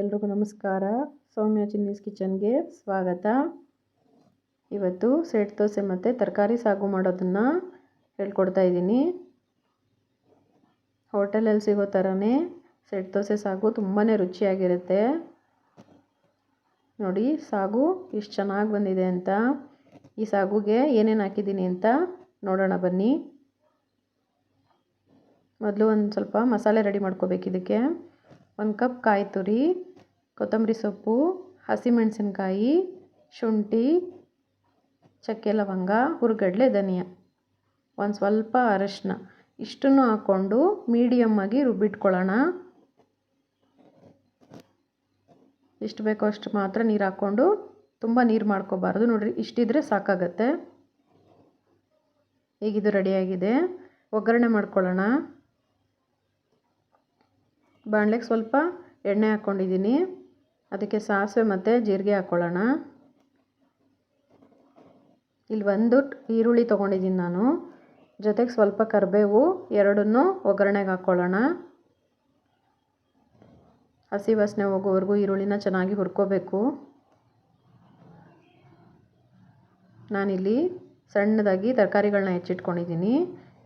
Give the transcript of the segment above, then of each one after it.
ಎಲ್ರಿಗೂ ನಮಸ್ಕಾರ. ಸೌಮ್ಯ ಚಿನ್ನೀಸ್ ಕಿಚನ್ಗೆ ಸ್ವಾಗತ. ಇವತ್ತು ಸೆಟ್ ದೋಸೆ ಮತ್ತು ತರಕಾರಿ ಸಾಗು ಮಾಡೋದನ್ನು ಹೇಳ್ಕೊಡ್ತಾ ಇದ್ದೀನಿ. ಹೋಟೆಲಲ್ಲಿ ಸಿಗೋ ಥರನೇ ಸೆಟ್ ದೋಸೆ ಸಾಗು ತುಂಬಾ ರುಚಿಯಾಗಿರುತ್ತೆ. ನೋಡಿ, ಸಾಗು ಇಷ್ಟು ಚೆನ್ನಾಗಿ ಬಂದಿದೆ ಅಂತ. ಈ ಸಾಗುಗೆ ಏನೇನು ಹಾಕಿದ್ದೀನಿ ಅಂತ ನೋಡೋಣ ಬನ್ನಿ. ಮೊದಲು ಒಂದು ಸ್ವಲ್ಪ ಮಸಾಲೆ ರೆಡಿ ಮಾಡ್ಕೋಬೇಕು ಇದಕ್ಕೆ. ಒಂದು ಕಪ್ ಕಾಯಿ ತುರಿ, ಕೊತ್ತಂಬರಿ ಸೊಪ್ಪು, ಹಸಿಮೆಣಸಿನ್ಕಾಯಿ, ಶುಂಠಿ, ಚಕ್ಕೆ ಲವಂಗ, ಹುರುಗಡಲೆ, ಧನಿಯಾ. ಒಂದು ಸ್ವಲ್ಪ ಅರಶಿನ. ಇಷ್ಟನ್ನು ಹಾಕ್ಕೊಂಡು ಮೀಡಿಯಮ್ಮಾಗಿ ರುಬ್ಬಿಟ್ಕೊಳ್ಳೋಣ. ಎಷ್ಟು ಬೇಕೋ ಅಷ್ಟು ಮಾತ್ರ ನೀರು ಹಾಕ್ಕೊಂಡು ತುಂಬ ನೀರು ಮಾಡ್ಕೋಬಾರ್ದು. ನೋಡಿರಿ, ಇಷ್ಟಿದ್ರೆ ಸಾಕಾಗತ್ತೆ. ಈಗಿದು ರೆಡಿಯಾಗಿದೆ ಒಗ್ಗರಣೆ ಮಾಡ್ಕೊಳ್ಳೋಣ. ಬಾಣಲೆಗೆ ಸ್ವಲ್ಪ ಎಣ್ಣೆ ಹಾಕ್ಕೊಂಡಿದ್ದೀನಿ ಅದಕ್ಕೆ ಸಾಸಿವೆ ಮತ್ತು ಜೀರಿಗೆ ಹಾಕ್ಕೊಳ್ಳೋಣ ಇಲ್ಲಿ ಒಂದು ಈರುಳ್ಳಿ ತೊಗೊಂಡಿದ್ದೀನಿ ನಾನು. ಜೊತೆಗೆ ಸ್ವಲ್ಪ ಕರಿಬೇವು, ಎರಡನ್ನೂ ಒಗ್ಗರಣೆಗೆ ಹಾಕ್ಕೊಳ್ಳೋಣ ಹಸಿ ವಾಸನೆ ಹೋಗೋವರೆಗೂ ಈರುಳ್ಳಿನ ಚೆನ್ನಾಗಿ ಹುರ್ಕೋಬೇಕು. ನಾನಿಲ್ಲಿ ಸಣ್ಣದಾಗಿ ತರಕಾರಿಗಳನ್ನ ಹೆಚ್ಚಿಟ್ಕೊಂಡಿದ್ದೀನಿ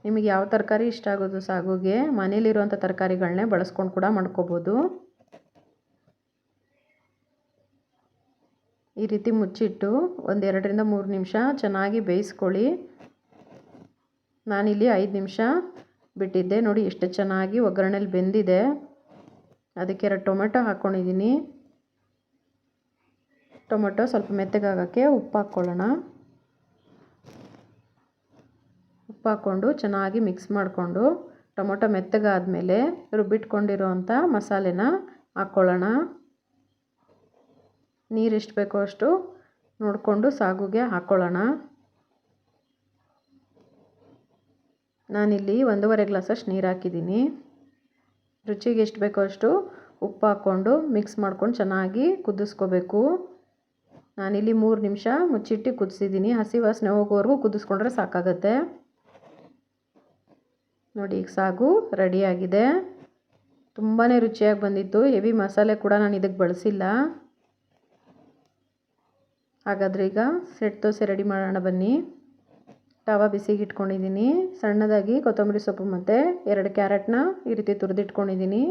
ನಿಮಗೆ ಯಾವ ತರಕಾರಿ ಇಷ್ಟ ಆಗೋದು ಸಾಗುಗೆ? ಮನೇಲಿರುವಂಥ ತರಕಾರಿಗಳನ್ನೇ ಬಳಸ್ಕೊಂಡು ಕೂಡ ಮಾಡ್ಕೋಬೋದು. ಈ ರೀತಿ ಮುಚ್ಚಿಟ್ಟು ಒಂದೆರಡರಿಂದ ಮೂರು ನಿಮಿಷ ಚೆನ್ನಾಗಿ ಬೇಯಿಸ್ಕೊಳ್ಳಿ. ನಾನಿಲ್ಲಿ ಐದು ನಿಮಿಷ ಬಿಟ್ಟಿದ್ದೆ. ನೋಡಿ, ಎಷ್ಟು ಚೆನ್ನಾಗಿ ಒಗ್ಗರಣೆಲಿ ಬೆಂದಿದೆ. ಅದಕ್ಕೆ ಎರಡು ಟೊಮೆಟೊ ಹಾಕ್ಕೊಂಡಿದ್ದೀನಿ. ಟೊಮೆಟೊ ಸ್ವಲ್ಪ ಮೆತ್ತಗಾಗೋಕ್ಕೆ ಉಪ್ಪು ಹಾಕ್ಕೊಳ್ಳೋಣ ಉಪ್ಪು ಹಾಕ್ಕೊಂಡು ಚೆನ್ನಾಗಿ ಮಿಕ್ಸ್ ಮಾಡಿಕೊಂಡು ಟೊಮೊಟೊ ಮೆತ್ತಗಾದಮೇಲೆ ರುಬ್ಬಿಟ್ಕೊಂಡಿರೋವಂಥ ಮಸಾಲೆನ ಹಾಕ್ಕೊಳ್ಳೋಣ. ನೀರು ಎಷ್ಟು ಬೇಕೋ ಅಷ್ಟು ನೋಡಿಕೊಂಡು ಸಾಗುಗೆ ಹಾಕ್ಕೊಳ್ಳೋಣ. ನಾನಿಲ್ಲಿ ಒಂದೂವರೆ ಗ್ಲಾಸಷ್ಟು ನೀರು ಹಾಕಿದ್ದೀನಿ. ರುಚಿಗೆ ಎಷ್ಟು ಬೇಕೋ ಅಷ್ಟು ಉಪ್ಪು ಹಾಕ್ಕೊಂಡು ಮಿಕ್ಸ್ ಮಾಡ್ಕೊಂಡು ಚೆನ್ನಾಗಿ ಕುದಿಸ್ಕೋಬೇಕು. ನಾನಿಲ್ಲಿ ಮೂರು ನಿಮಿಷ ಮುಚ್ಚಿಟ್ಟು ಕುದಿಸಿದ್ದೀನಿ. ಹಸಿ ವಾಸನೆ ಹೋಗೋವರೆಗೂ ಕುದಿಸ್ಕೊಂಡ್ರೆ ಸಾಕಾಗತ್ತೆ. ನೋಡಿ, ಈಗ ಸಾಗು ರೆಡಿಯಾಗಿದೆ. ತುಂಬಾ ರುಚಿಯಾಗಿ ಬಂದಿತ್ತು. ಹೆವಿ ಮಸಾಲೆ ಕೂಡ ನಾನು ಇದಕ್ಕೆ ಬಳಸಿಲ್ಲ. ಹಾಗಾದರೆ ಈಗ ಸೆಟ್ ದೋಸೆ ರೆಡಿ ಮಾಡೋಣ ಬನ್ನಿ. ತವ ಬಿಸಿಗೆ ಇಟ್ಕೊಂಡಿದ್ದೀನಿ. ಸಣ್ಣದಾಗಿ ಕೊತ್ತಂಬರಿ ಸೊಪ್ಪು ಮತ್ತು ಎರಡು ಕ್ಯಾರೆಟ್ನ ಈ ರೀತಿ ತುರಿದಿಟ್ಕೊಂಡಿದ್ದೀನಿ.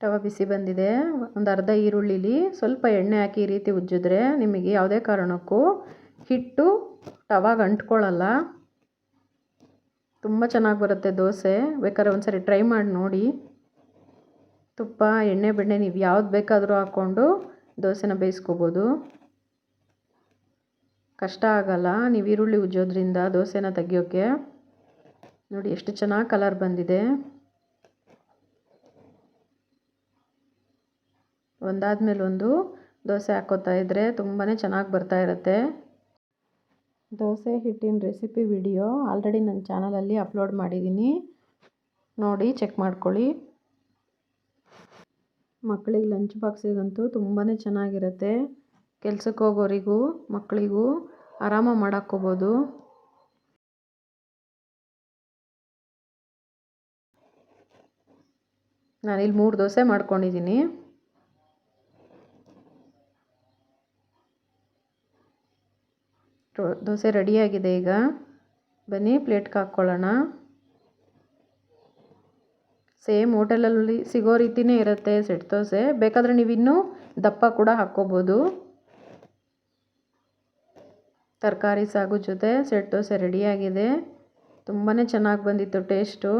ತವ ಬಿಸಿ ಬಂದಿದೆ. ಒಂದು ಅರ್ಧ ಈರುಳ್ಳಿಲಿ ಸ್ವಲ್ಪ ಎಣ್ಣೆ ಹಾಕಿ ಈ ರೀತಿ ಉಜ್ಜಿದ್ರೆ ನಿಮಗೆ ಯಾವುದೇ ಕಾರಣಕ್ಕೂ ಹಿಟ್ಟು ತವಾಗ ಅಂಟ್ಕೊಳ್ಳಲ್ಲ. ತುಂಬ ಚೆನ್ನಾಗಿ ಬರುತ್ತೆ ದೋಸೆ. ಬೇಕಾದ್ರೆ ಒಂದು ಸರಿ ಟ್ರೈ ಮಾಡಿ ನೋಡಿ. ತುಪ್ಪ, ಎಣ್ಣೆ, ಬೆಣ್ಣೆ ನೀವು ಯಾವ್ದು ಬೇಕಾದರೂ ಹಾಕ್ಕೊಂಡು ದೋಸೆನ ಬೇಯಿಸ್ಕೋಬೋದು. ಕಷ್ಟ ಆಗಲ್ಲ. ನೀವು ಈರುಳ್ಳಿ ಉಜ್ಜೋದ್ರಿಂದ ದೋಸೆನ ತೆಗಿಯೋಕ್ಕೆ ನೋಡಿ ಎಷ್ಟು ಚೆನ್ನಾಗಿ ಕಲರ್ ಬಂದಿದೆ. ಒಂದಾದ್ಮೇಲೊಂದು ದೋಸೆ ಹಾಕೋತಾ ಇದ್ದರೆ ತುಂಬಾ ಚೆನ್ನಾಗಿ ಬರ್ತಾ ಇರುತ್ತೆ. ದೋಸೆ ಹಿಟ್ಟಿನ ರೆಸಿಪಿ ವಿಡಿಯೋ ಆಲ್ರೆಡಿ ನನ್ನ ಚಾನಲಲ್ಲಿ ಅಪ್ಲೋಡ್ ಮಾಡಿದ್ದೀನಿ ನೋಡಿ ಚೆಕ್ ಮಾಡ್ಕೊಳ್ಳಿ. ಮಕ್ಕಳಿಗೆ ಲಂಚ್ ಬಾಕ್ಸಿಗಂತೂ ತುಂಬಾ ಚೆನ್ನಾಗಿರುತ್ತೆ. ಕೆಲ್ಸಕ್ಕೆ ಹೋಗೋರಿಗೂ ಮಕ್ಕಳಿಗೂ ಆರಾಮ ಮಾಡಾಕ್ಕೋಬೋದು ನಾನಿಲ್ಲಿ ಮೂರು ದೋಸೆ ಮಾಡ್ಕೊಂಡಿದ್ದೀನಿ ದೋಸೆ ರೆಡಿಯಾಗಿದೆ ಈಗ. ಬನ್ನಿ, ಪ್ಲೇಟ್ಗೆ ಹಾಕ್ಕೊಳ್ಳೋಣ. ಸೇಮ್ ಹೋಟೆಲಲ್ಲಿ ಸಿಗೋ ರೀತಿಯೇ ಇರುತ್ತೆ ಸೆಟ್ ದೋಸೆ. ಬೇಕಾದರೆ ನೀವು ಇನ್ನೂ ದಪ್ಪ ಕೂಡ ಹಾಕ್ಕೋಬೋದು. ತರಕಾರಿ ಸಾಗು ಜೊತೆ ಸೆಟ್ ದೋಸೆ ರೆಡಿಯಾಗಿದೆ. ತುಂಬಾ ಚೆನ್ನಾಗಿ ಬಂದಿತ್ತು ಟೇಸ್ಟು.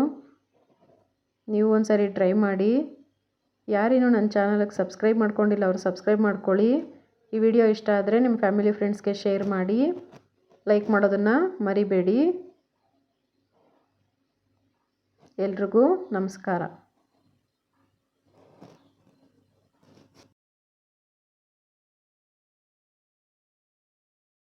ನೀವು ಒಂದು ಟ್ರೈ ಮಾಡಿ. ಯಾರೇನೂ ನನ್ನ ಚಾನಲಿಗೆ ಸಬ್ಸ್ಕ್ರೈಬ್ ಮಾಡ್ಕೊಂಡಿಲ್ಲ ಅವರು ಸಬ್ಸ್ಕ್ರೈಬ್ ಮಾಡ್ಕೊಳ್ಳಿ. ಈ ವಿಡಿಯೋ ಇಷ್ಟ ಆದರೆ ನಿಮ್ಮ ಫ್ಯಾಮಿಲಿ ಫ್ರೆಂಡ್ಸ್ಗೆ ಶೇರ್ ಮಾಡಿ. ಲೈಕ್ ಮಾಡೋದನ್ನು ಮರಿಬೇಡಿ. ಎಲ್ರಿಗೂ ನಮಸ್ಕಾರ.